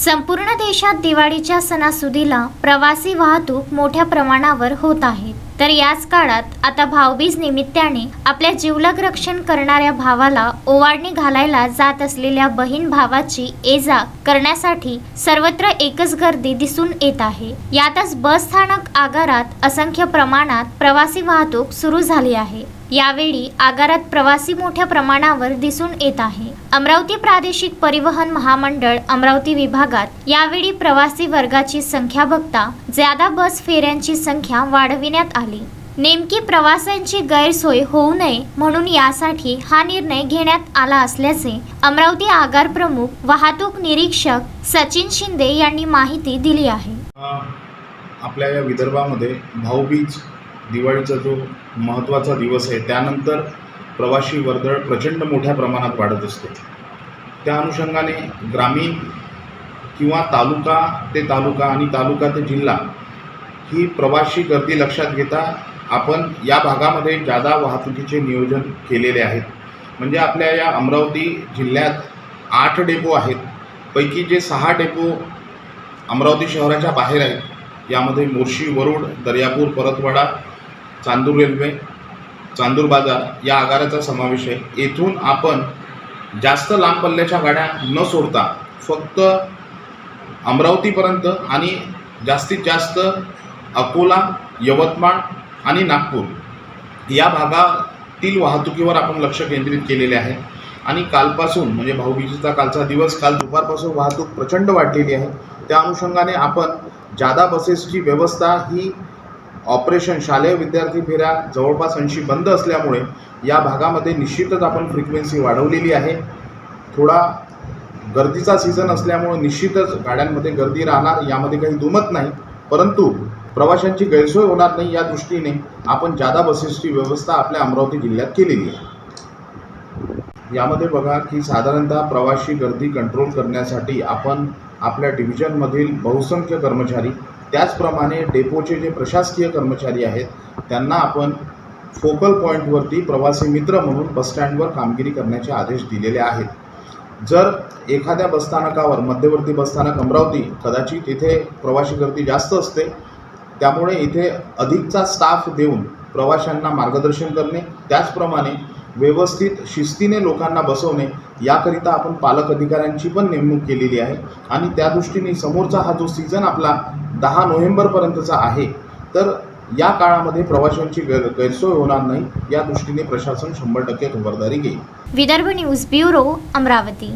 संपूर्ण देशात दिवाळीच्या सणासुदीला प्रवासी वाहतूक मोठ्या प्रमाणावर होत आहे. तर याच काळात आता भाऊबीज निमित्ताने आपल्या जीवलग रक्षण करणाऱ्या भावाला ओवाळणी घालायला जात असलेल्या बहीण भावाची ये जा करण्यासाठी सर्वत्र एकच गर्दी दिसून येत आहे. यातच बस स्थानक आगारात असंख्य प्रमाणात प्रवासी वाहतूक सुरू झाली आहे. यावेळी आगारात प्रवासी मोठ्या प्रमाणावर दिसून येत आहे. अमरावती प्रादेशिक परिवहन महामंडळ अमरावती विभागात यावेळी प्रवासी वर्गाची संख्या बघता ज्यादा बस फेऱ्यांची संख्या वाढविण्यात आली. नेमकी प्रवाशांची गैरसोय होऊ नये म्हणून यासाठी हा निर्णय घेण्यात आला असल्याचे अमरावती आगार प्रमुख वाहतूक निरीक्षक सचिन शिंदे यांनी माहिती दिली आहे. आपल्या या विदर्भामध्ये भाऊबीज दिवाळीचा जो महत्त्वाचा दिवस आहे त्यानंतर प्रवासी वर्दळ प्रचंड मोठ्या प्रमाणात वाढत असते. त्या अनुषंगाने ग्रामीण किंवा तालुका ते तालुका आणि तालुका ते जिल्हा ही प्रवासी गर्दी लक्षात घेता आपण या भागामध्ये जादा वाहतुकीचे नियोजन केलेले आहेत. म्हणजे आपल्या या अमरावती जिल्ह्यात आठ डेपो आहेत. पैकी जे सहा डेपो अमरावती शहराच्या बाहेर आहेत. यामध्ये मोर्शी वरुड दर्यापूर परतवाडा चांदूर रेल्वे चांदूर बाजार या आगाराचा समावेश आहे. येथून आपण जास्त लांब पल्ल्याच्या गाड्या न सोडता फक्त अमरावतीपर्यंत आणि जास्तीत जास्त अकोला यवतमाळ आणि नागपूर या भागातील वाहतुकीवर आपण लक्ष केंद्रित केलेले आहे. आणि कालपासून म्हणजे भाऊबीजेचा कालचा दिवस काल दुपारपासून वाहतूक प्रचंड वाढलेली आहे. त्या अनुषंगाने आपण जादा बसेसची व्यवस्था ही ऑपरेशन शालेय विद्यार्थी फेऱ्या जवळपास ऐंशी बंद असल्यामुळे या भागामध्ये निश्चितच आपण फ्रिक्वेन्सी वाढवलेली आहे. थोडा गर्दीचा सीझन असल्यामुळे निश्चितच गाड्यांमध्ये गर्दी राहणार यामध्ये काही दुमत नाही. परंतु प्रवाशांची गैरसोय होणार नाही या दृष्टीने आपण जादा बसेसची व्यवस्था आपल्या अमरावती जिल्ह्यात केलेली आहे. यामध्ये बघा की साधारणतः प्रवाशी गर्दी कंट्रोल करण्यासाठी आपण आपल्या डिव्हिजनमधील बहुसंख्य कर्मचारी त्याचप्रमाणे डेपोचे जे प्रशासकीय कर्मचारी आहेत त्यांना आपण फोकल पॉईंटवरती प्रवासी मित्र म्हणून बसस्टँडवर कामगिरी करण्याचे आदेश दिलेले आहेत. जर एखाद्या बसस्थानकावर मध्यवर्ती बसस्थानक अमरावती कदाचित इथे प्रवासी गर्दी जास्त असते त्यामुळे इथे अधिकचा स्टाफ देऊन प्रवाशांना मार्गदर्शन करणे त्याचप्रमाणे व्यवस्थित शिस्तीने लोकांना बसवणे याकरिता आपण पालक अधिकाऱ्यांची पण नेमणूक केलेली आहे. आणि त्या दृष्टीने समोरचा हा जो सीझन आपला दहा नोव्हेंबरपर्यंतचा आहे तर या काळामध्ये प्रवाशांची गैर गैरसोय होणार नाही या दृष्टीने प्रशासन शंभर टक्के खबरदारी घेईल. Vidarbha news bureau Amravati.